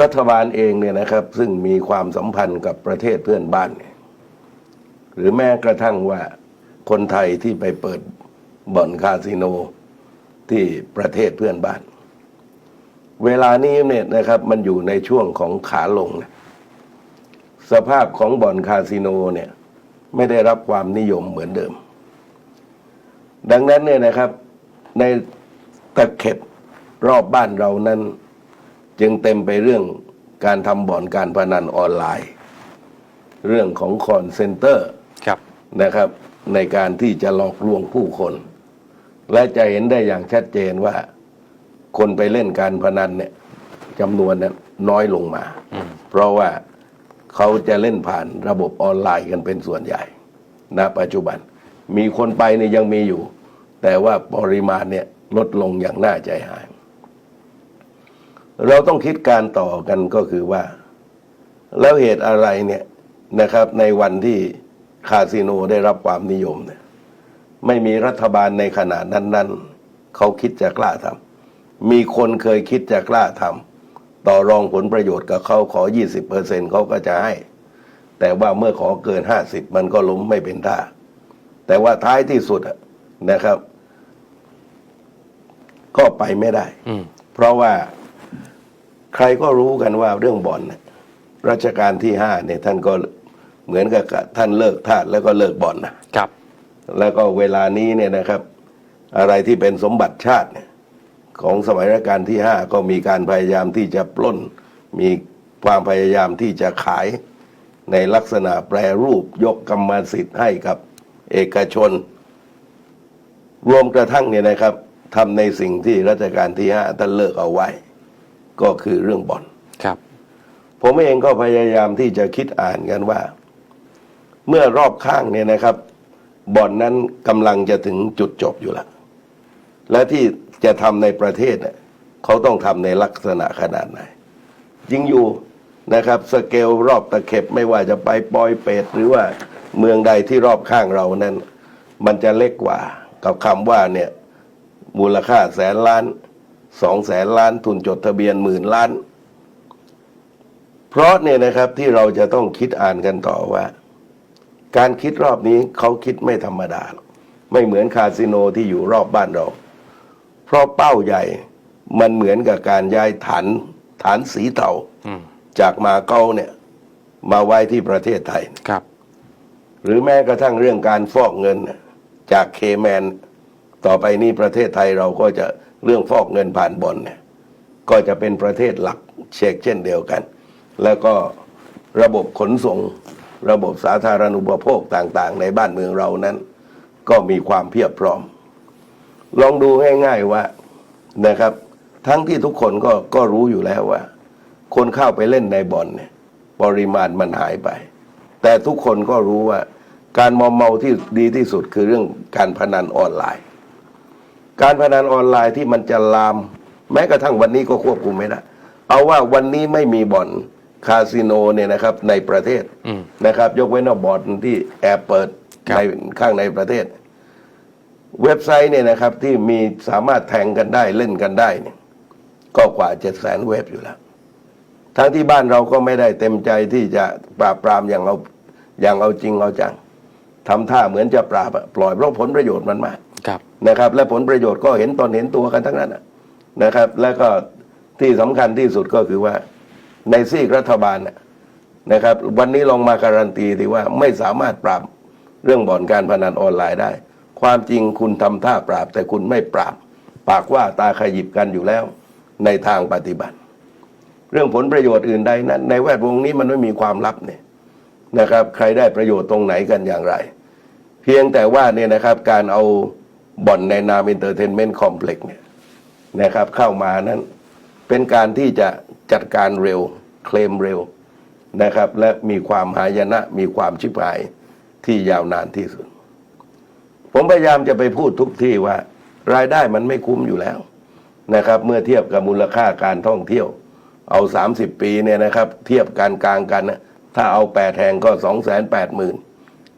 รัฐบาลเองเนี่ยนะครับ ซึ่งมีความสัมพันธ์กับประเทศเพื่อนบ้าน หรือแม้กระทั่งว่าคนไทยที่ไปเปิดบ่อนคาสิโนที่ประเทศเพื่อนบ้าน เวลานี้เนี่ยนะครับมันอยู่ในช่วงของขาลงนะสภาพของบ่อนคาสิโนเนี่ยไม่ได้รับความนิยมเหมือนเดิม ดังนั้นเนี่ยนะครับในตะเข็บรอบบ้านเรานั้น จึงเต็มไปเรื่องการทำบ่อนการพนันออนไลน์ เรื่องของคอนเซนเตอร์ครับนะครับ ในการที่จะหลอกลวงผู้คน และจะเห็นได้อย่างชัดเจนว่า คนไปเล่นการพนันเนี่ยจำนวนนั้นน้อยลงมา เพราะว่าเขาจะเล่นผ่านระบบออนไลน์กันเป็นส่วนใหญ่ณปัจจุบัน มีคนไปเนี่ยยังมีอยู่ แต่ว่าปริมาณเนี่ยลดลงอย่างน่าใจหาย เราต้องคิดการต่อกันก็คือว่า แล้วเหตุอะไรเนี่ยนะครับ ในวันที่คาสิโนได้รับความนิยมเนี่ยไม่มีรัฐบาลในขณะนั้น ๆ เขาคิดจะกล้าทำมีคนเคยคิดจะกล้าทำต่อรองผลประโยชน์กับเขาขอ 20เปอร์เซ็นเขาก็จะให้ แต่ว่าเมื่อขอเกิน 50 มันก็ล้มไม่เป็นท่า แต่ว่าท้ายที่สุดอะนะครับ ก็ไปไม่ได้อืมเพราะว่า ใครก็รู้กันว่าเรื่องบ่อนเนี่ยรัชกาลที่ห้าเนี่ยท่านก็เหมือนกับท่านเลิกทาสแล้วก็เลิกบ่อนนะครับ แล้วก็เวลานี้เนี่ยนะครับ อะไรที่เป็นสมบัติชาติเนี่ยของสมัยรัชกาลที่ห้าก็มีการพยายามที่จะปล้น มีความพยายามที่จะขายในลักษณะแปรรูปยกกรรมสิทธิ์ให้กับเอกชน รวมกระทั่งเนี่ยนะครับทำในสิ่งที่รัชกาลที่ห้าท่านเลิกเอาไว้ ก็คือเรื่องบ่อน ครับ ผมเองก็พยายามที่จะคิดอ่านกันว่า เมื่อรอบข้างเนี่ยนะครับบ่อนนั้นกำลังจะถึงจุดจบอยู่แล้วและที่จะทำในประเทศเนี่ยเขาต้องทำในลักษณะขนาดไหนจริงอยู่นะครับ สเกลรอบตะเข็บไม่ว่าจะไปปอยเป็ดหรือว่าเมืองใดที่รอบข้างเรานั้น มันจะเล็กกว่ากับคำว่าเนี่ยมูลค่าแสนล้าน สองแสนล้านทุนจดทะเบียนหมื่นล้าน เพราะเนี่ยนะครับที่เราจะต้องคิดอ่านกันต่อว่า การคิดรอบนี้เขาคิดไม่ธรรมดาหรอกไม่เหมือนคาสิโนที่อยู่รอบบ้านเรา เพราะเป้าใหญ่มันเหมือนกับการย้ายฐานฐานสีเทาอืมจากมาเก๊าเนี่ย มาไว้ที่ประเทศไทยครับ หรือแม้กระทั่งเรื่องการฟอกเงินน่ะจากเคแมน ต่อไปนี้ประเทศไทยเราก็จะ เรื่องฟอกเงินผ่านบอลเนี่ยก็จะเป็นประเทศหลักเช็คเช่นเดียวกัน แล้วก็ระบบขนส่งระบบสาธารณูปโภคต่างๆ ในบ้านเมืองเรานั้น ก็มีความเพียบพร้อม ลองดูง่ายๆว่านะครับ ทั้งที่ทุกคนก็ก็รู้อยู่แล้วว่า คนเข้าไปเล่นในบอลเนี่ยปริมาณมันหายไป แต่ทุกคนก็รู้ว่า การมอมเมาที่ดีที่สุดคือเรื่องการพนันออนไลน์ การพนันออนไลน์ที่มันจะลาม แม้กระทั่งวันนี้ก็ควบคุมไม่ได้เอาว่าวันนี้ไม่มีบ่อนคาสิโนเนี่ยนะครับในประเทศอืมนะครับ ยกเว้นว่าบ่อนที่แอบเปิดครับในข้างในประเทศ เว็บไซต์เนี่ยนะครับที่มีสามารถแทงกันได้เล่นกันได้เนี่ยก็กว่าเจ็ดแสนเว็บอยู่แล้ว ทั้งที่บ้านเราก็ไม่ได้เต็มใจที่จะปราบปรามอย่างเอาอย่างเอาจริงเอาจังทำท่าเหมือนจะปราบอะปล่อยเพราะผลประโยชน์มันมากครับ นะครับและผลประโยชน์ก็เห็นตนเห็นตัวกันทั้งนั้นนะครับ แล้วก็ที่สำคัญที่สุดก็คือว่าในซีกรัฐบาลนะครับ วันนี้ลองมาการันตีดีว่าไม่สามารถปราบเรื่องบ่อนการพนันออนไลน์ได้ ความจริงคุณทำท่าปราบ แต่คุณไม่ปราบ ปากว่าตาขยิบกันอยู่แล้ว ในทางปฏิบัติ เรื่องผลประโยชน์อื่นใดนั้น ในแวดวงนี้มันไม่มีความลับเนี่ยนะครับ ใครได้ประโยชน์ตรงไหนกันอย่างไร เพียงแต่ว่าเนี่ยนะครับการเอา บ่อนในนามอินเตอร์เทนเมนต์คอมเพล็กซ์เนี่ยนะครับเข้ามานั้นเป็นการที่จะจัดการเร็วเคลมเร็วนะครับ และมีความหายนะมีความชิบหายที่ยาวนานที่สุด ผมพยายามจะไปพูดทุกที่ว่ารายได้มันไม่คุ้มอยู่แล้วนะครับ เมื่อเทียบกับมูลค่าการท่องเที่ยว เอา 30 ปีเนี่ยนะครับ เทียบการกลางกันนะถ้าเอาแปดแห่งก็สองแสนแปดหมื่น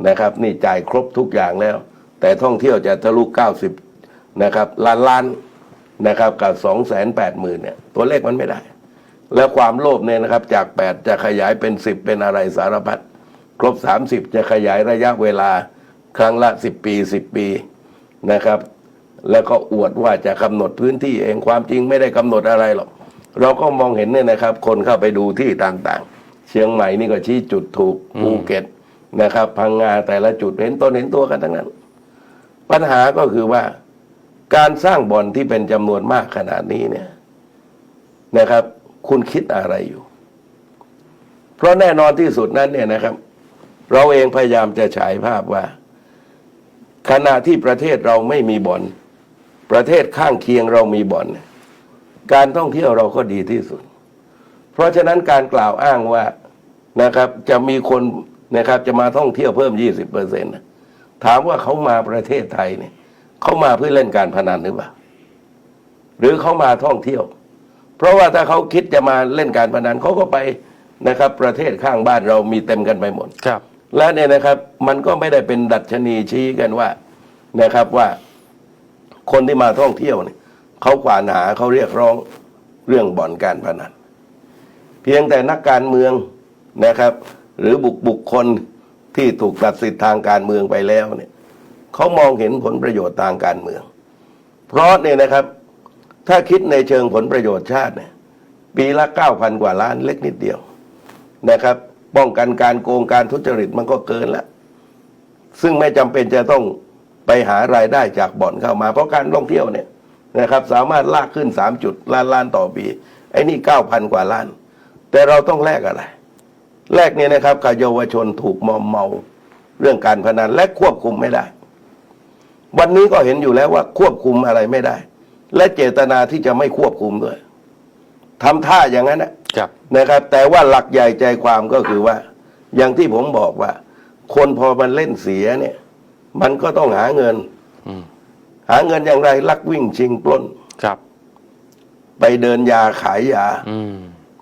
นะครับ นี่จ่ายครบทุกอย่างแล้ว แต่ท่องเที่ยวจะทะลุเก้าสิบนะครับ ล้านล้านนะครับกับสองแสนแปดหมื่นเนี่ยตัวเลขมันไม่ได้ และความโลภเนี่ยนะครับจากแปดจะขยายเป็นสิบเป็นอะไรสารพัดครบสามสิบจะขยายระยะเวลาครั้งละสิบปีสิบปีนะครับ แล้วก็อวดว่าจะกำหนดพื้นที่เองความจริงไม่ได้กำหนดอะไรหรอกเราก็มองเห็นเนี่ยนะครับ คนเข้าไปดูที่ต่างๆ เชียงใหม่นี่ก็ชี้จุดถูกภูเก็ตนะครับ พังงาแต่ละจุดเห็นต้นเห็นตัวกันทั้งนั้น ปัญหาก็คือว่าการสร้างบ่อนที่เป็นจำนวนมากขนาดนี้เนี่ยนะครับ คุณคิดอะไรอยู่ เพราะแน่นอนที่สุดนั้นเนี่ยนะครับ เราเองพยายามจะฉายภาพว่า ขณะที่ประเทศเราไม่มีบ่อน ประเทศข้างเคียงเรามีบ่อน การท่องเที่ยวเราก็ดีที่สุด เพราะฉะนั้นการกล่าวอ้างว่านะครับ จะมีคนนะครับ จะมาท่องเที่ยวเพิ่ม20เปอร์เซ็นต์ ถามว่าเขามาประเทศไทยเนี่ยเขามาเพื่อเล่นการพนันหรือเปล่า หรือเขามาท่องเที่ยว เพราะว่าถ้าเขาคิดจะมาเล่นการพนันเขาก็ไปนะครับ ประเทศข้างบ้านเรามีเต็มกันไปหมดครับ และเนี่ยนะครับ มันก็ไม่ได้เป็นดัชนีชี้กันว่านะครับว่า คนที่มาท่องเที่ยวเนี่ยเขาขวานหาเขาเรียกร้องเรื่องบ่อนการพนัน เพียงแต่นักการเมืองนะครับ หรือบุคบุคคล ที่ถูกตัดสิทธิ์ทางการเมืองไปแล้วเนี่ยเขามองเห็นผลประโยชน์ทางการเมือง เพราะเนี่ยนะครับ ถ้าคิดในเชิงผลประโยชน์ชาติเนี่ยปีละเก้าพันกว่าล้านเล็กนิดเดียวนะครับ ป้องกันการโกงการทุจริตมันก็เกินแล้วซึ่งไม่จำเป็นจะต้องไปหารายได้จากบ่อนเข้ามา เพราะการท่องเที่ยวเนี่ยนะครับ สามารถลากขึ้นสามจุดล้านล้านต่อปีไอ้นี่เก้าพันกว่าล้าน แต่เราต้องแลกอะไร แลกเนี่ยนะครับกับเยาวชนถูกมอมเมาเรื่องการพนันและควบคุมไม่ได้ วันนี้ก็เห็นอยู่แล้วว่าควบคุมอะไรไม่ได้ และเจตนาที่จะไม่ควบคุมด้วยทำท่าอย่างนั้นนะครับนะครับ แต่ว่าหลักใหญ่ใจความก็คือว่า อย่างที่ผมบอกว่า คนพอมันเล่นเสียเนี่ย มันก็ต้องหาเงินอืมหาเงินอย่างไร ลักวิ่งชิงปล้นครับ ไปเดินยาขายยาอืม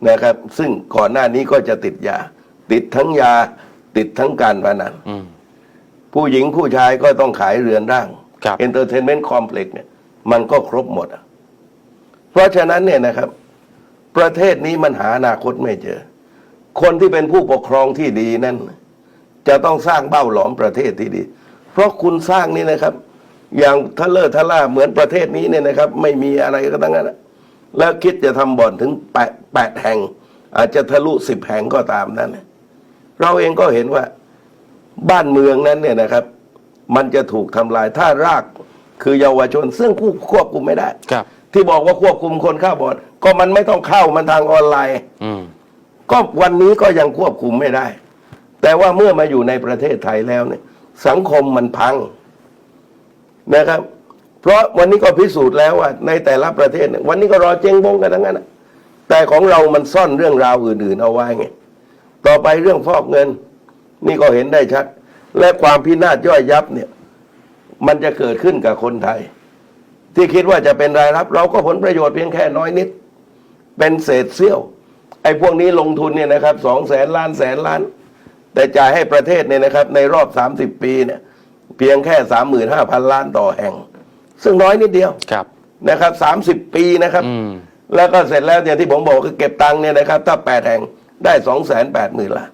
นะครับ ซึ่งก่อนหน้านี้ก็จะติดยา ติดทั้งยา ติดทั้งการพนันอืม ผู้หญิงผู้ชายก็ต้องขายเรือนร่างครับ เอนเตอร์เทนเมนต์คอมเพล็กซ์เนี่ย มันก็ครบหมดอะเพราะฉะนั้นเนี่ยนะครับ ประเทศนี้มันหาอนาคตไม่เจอ คนที่เป็นผู้ปกครองที่ดีนั่น จะต้องสร้างเบ้าหลอมประเทศที่ดี เพราะคุณสร้างนี่นะครับ อย่างทะเลอร์ทะล่าเหมือนประเทศนี้เนี่ยนะครับ ไม่มีอะไรก็ตั้งนั้นอะแล้วคิดจะทำบ่อนถึงแปดแปดแห่ง อาจจะทะลุสิบแห่งก็ตามนั้น เราเองก็เห็นว่าบ้านเมืองนั้นเนี่ยนะครับ มันจะถูกทำลายถ้ารากคือเยาวชน ซึ่งผู้ควบคุมไม่ได้ครับ ที่บอกว่าควบคุมคนเข้าบ่อนก็มันไม่ต้องเข้ามันทางออนไลน์อืมก็วันนี้ก็ยังควบคุมไม่ได้ แต่ว่าเมื่อมาอยู่ในประเทศไทยแล้วเนี่ย สังคมมันพังนะครับ เพราะวันนี้ก็พิสูจน์แล้วว่า ในแต่ละประเทศเนี่ยวันนี้ก็รอเจ๊งบงกันทั้งนั้นน่ะแต่ของเรามันซ่อนเรื่องราวอื่นๆเอาไว้ไง ต่อไปเรื่องฟอกเงิน นี่ก็เห็นได้ชัด และความพินาศย่อยยับเนี่ย มันจะเกิดขึ้นกับคนไทย ที่คิดว่าจะเป็นรายรับ เราก็ผลประโยชน์เพียงแค่น้อยนิด เป็นเศษเสี้ยว ไอ้พวกนี้ลงทุนเนี่ยนะครับสองแสนล้านแสนล้าน แต่จ่ายให้ประเทศเนี่ยนะครับ ในรอบสามสิบปีเนี่ย เพียงแค่สามหมื่นห้าพันล้านต่อแห่ง ซึ่งน้อยนิดเดียวครับนะครับสามสิบปีนะครับอืมแล้วก็เสร็จแล้วอย่างที่ผมบอกคือเก็บตังค์เนี่ยนะครับ ถ้าแปดแห่ง ได้สองแสนแปดหมื่นล้าน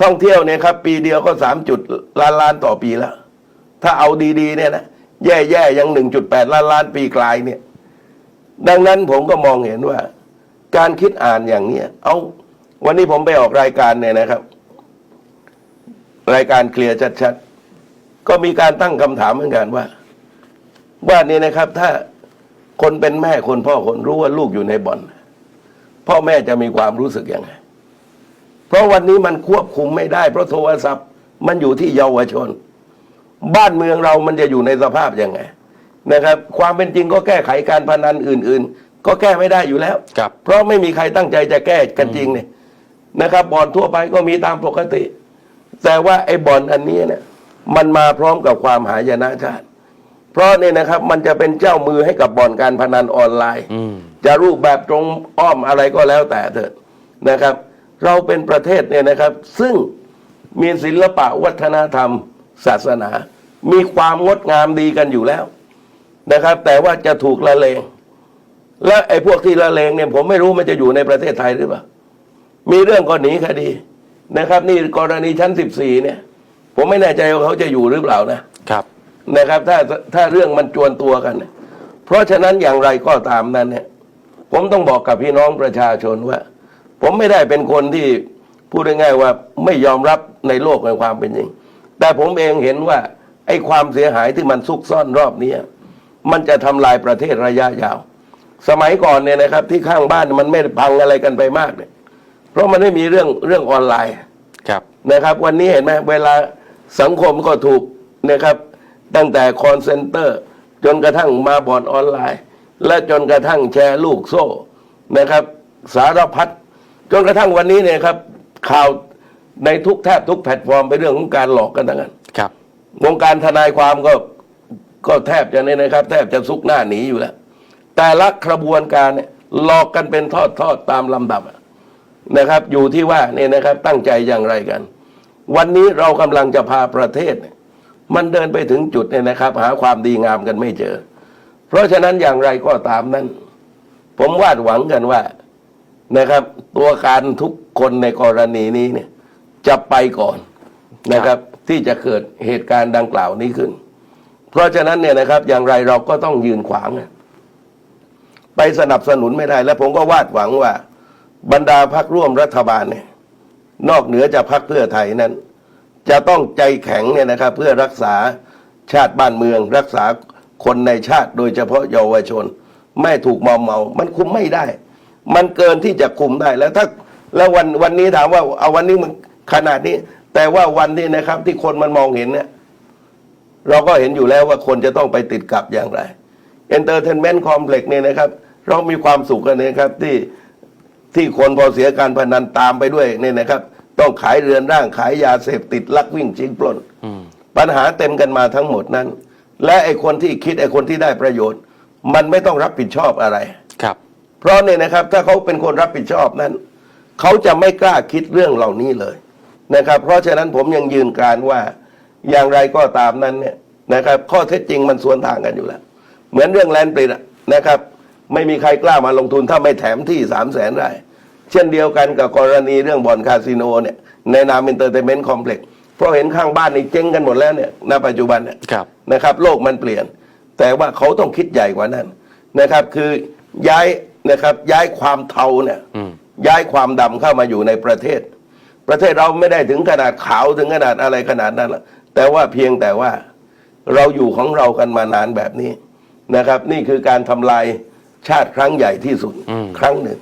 ท่องเที่ยวเนี่ยครับ ปีเดียวก็สามจุดล้านล้านต่อปีแล้ว ถ้าเอาดีๆเนี่ยนะแย่ๆยังหนึ่งจุดแปดล้านล้านปีกลายเนี่ย ดังนั้นผมก็มองเห็นว่า การคิดอ่านอย่างเนี้ยเอาวันนี้ผมไปออกรายการเนี่ยนะครับ รายการเคลียร์ชัดๆ ก็มีการตั้งคำถามเหมือนกันว่าว่านี่นะครับ ถ้าคนเป็นแม่คนพ่อคนรู้ว่าลูกอยู่ในบ่อนพ่อแม่จะมีความรู้สึกยังไง เพราะวันนี้มันควบคุมไม่ได้ เพราะโทรศัพท์มันอยู่ที่เยาวชน บ้านเมืองเรามันจะอยู่ในสภาพยังไงนะครับ ความเป็นจริงก็แก้ไขการพนันอื่น ๆ ก็แก้ไม่ได้อยู่แล้ว ครับ เพราะไม่มีใครตั้งใจจะแก้กันจริงเนี่ยนะครับบ่อนทั่วไปก็มีตามปกติ แต่ว่าไอ้บ่อนอันนี้เนี่ยมันมาพร้อมกับความหายนะชาติ เพราะเนี่ยนะครับมันจะเป็นเจ้ามือให้กับบ่อนการพนันออนไลน์อืมจะรูปแบบตรงอ้อมอะไรก็แล้วแต่เถิดนะครับ เราเป็นประเทศเนี่ยนะครับ ซึ่งมีศิลปะวัฒนธรรม ศาสนา มีความงดงามดีกันอยู่แล้วนะครับ แต่ว่าจะถูกละเลง และไอ้พวกที่ละเลงเนี่ยผมไม่รู้มันจะอยู่ในประเทศไทยหรือเปล่า มีเรื่องก็หนีคดีนะครับ นี่กรณีชั้นสิบสี่เนี่ย ผมไม่แน่ใจว่าเขาจะอยู่หรือเปล่านะครับนะครับ ถ้าถ้าเรื่องมันจวนตัวกันเนี่ยเพราะฉะนั้นอย่างไรก็ตามนั้นเนี่ย ผมต้องบอกกับพี่น้องประชาชนว่า ผมไม่ได้เป็นคนที่พูดง่ายๆว่าไม่ยอมรับในโลกในความเป็นจริง แต่ผมเองเห็นว่าไอ้ความเสียหายที่มันซุกซ่อนรอบเนี้ยมันจะทำลายประเทศระยะยาว สมัยก่อนเนี่ยนะครับ ที่ข้างบ้านมันไม่ได้พังอะไรกันไปมากเนี่ยเพราะมันไม่มีเรื่องเรื่องออนไลน์ครับนะครับ วันนี้เห็นไหมเวลาสังคมก็ถูกนะครับ ตั้งแต่คอนเซนเตอร์ จนกระทั่งมาบอร์ดออนไลน์ และจนกระทั่งแชร์ลูกโซ่นะครับ สารพัด จนกระทั่งวันนี้เนี่ยครับข่าวในทุกแทบทุกแพลตฟอร์มเป็นเรื่องของการหลอกกันทั้งนั้นครับวงการทนายความก็ก็แทบจะเนี่ยนะครับ แทบจะซุกหน้าหนีอยู่แล้ว แต่ละกระบวนการเนี่ยหลอกกันเป็นทอดทอดๆตามลำดับอะนะครับ อยู่ที่ว่าเนี่ยนะครับตั้งใจอย่างไรกัน วันนี้เรากำลังจะพาประเทศเนี่ยมันเดินไปถึงจุดเนี่ยนะครับ หาความดีงามกันไม่เจอ เพราะฉะนั้นอย่างไรก็ตามนั้น ผมวาดหวังกันว่า นะครับ ตัวการทุกคนในกรณีนี้เนี่ยจะไปก่อนนะครับ ที่จะเกิดเหตุการณ์ดังกล่าวนี้ขึ้น เพราะฉะนั้นเนี่ยนะครับ อย่างไรเราก็ต้องยืนขวางอะไปสนับสนุนไม่ได้ และผมก็วาดหวังว่า บรรดาพักร่วมรัฐบาลเนี่ย นอกเหนือจากพักเพื่อไทยนั้น จะต้องใจแข็งเนี่ยนะครับ เพื่อรักษาชาติบ้านเมือง รักษาคนในชาติโดยเฉพาะเยาวชน ไม่ถูกมอมเมา มันคุมไม่ได้ มันเกินที่จะคุมได้แล้วถ้าแล้ววันวันนี้ถามว่าเอาวันนี้มันขนาดนี้ แต่ว่าวันนี้นะครับ ที่คนมันมองเห็นเนี่ยเราก็เห็นอยู่แล้วว่าคนจะต้องไปติดกับอย่างไร Entertainment Complex เนี่ยนะครับ เรามีความสุขกันนะครับที่ที่คนพอเสียการพนันตามไปด้วยเนี่ยนะครับ ต้องขายเรือนร่างขายยาเสพติดลักวิ่งชิงปล้นอืมปัญหาเต็มกันมาทั้งหมดนั้น และไอ้คนที่คิดไอ้คนที่ได้ประโยชน์ มันไม่ต้องรับผิดชอบอะไรครับเพ ราะเนี่ยนะครับถ้าเขาเป็นคนรับผิดชอบนั้น เขาจะไม่กล้าคิดเรื่องเหล่านี้เลยนะครับ เพราะฉะนั้นผมยังยืนการว่าอย่างไรก็ตามนั้นเนี่ยนะครับ ข้อเท็จจริงมันสวนทางกันอยู่แล้ว เหมือนเรื่องแลนด์ปริดอะนะครับ ไม่มีใครกล้ามาลงทุนถ้าไม่แถมที่สามแสนไร่เช่นเดียวกันกับกรณีเรื่องบ่อนคาสิโนเนี่ยในนามอินเตอร์เทนเมนต์คอมเพล็กซ์เพราะเห็นข้างบ้านนี่เจ๊งกันหมดแล้วเนี่ยณปัจจุบันเนี่ยครับนะครับ โลกมันเปลี่ยน แต่ว่าเขาต้องคิดใหญ่กว่านั้นนะครับ คือย้าย นะครับ ย้ายความเทาเนี่ยอืมย้ายความดำเข้ามาอยู่ในประเทศ ประเทศเราไม่ได้ถึงขนาดขาวถึงขนาดอะไรขนาดนั้นหรอกแต่ว่าเพียงแต่ว่าเราอยู่ของเรากันมานานแบบนี้นะครับ นี่คือการทำลายชาติครั้งใหญ่ที่สุดอืมครั้งหนึ่ง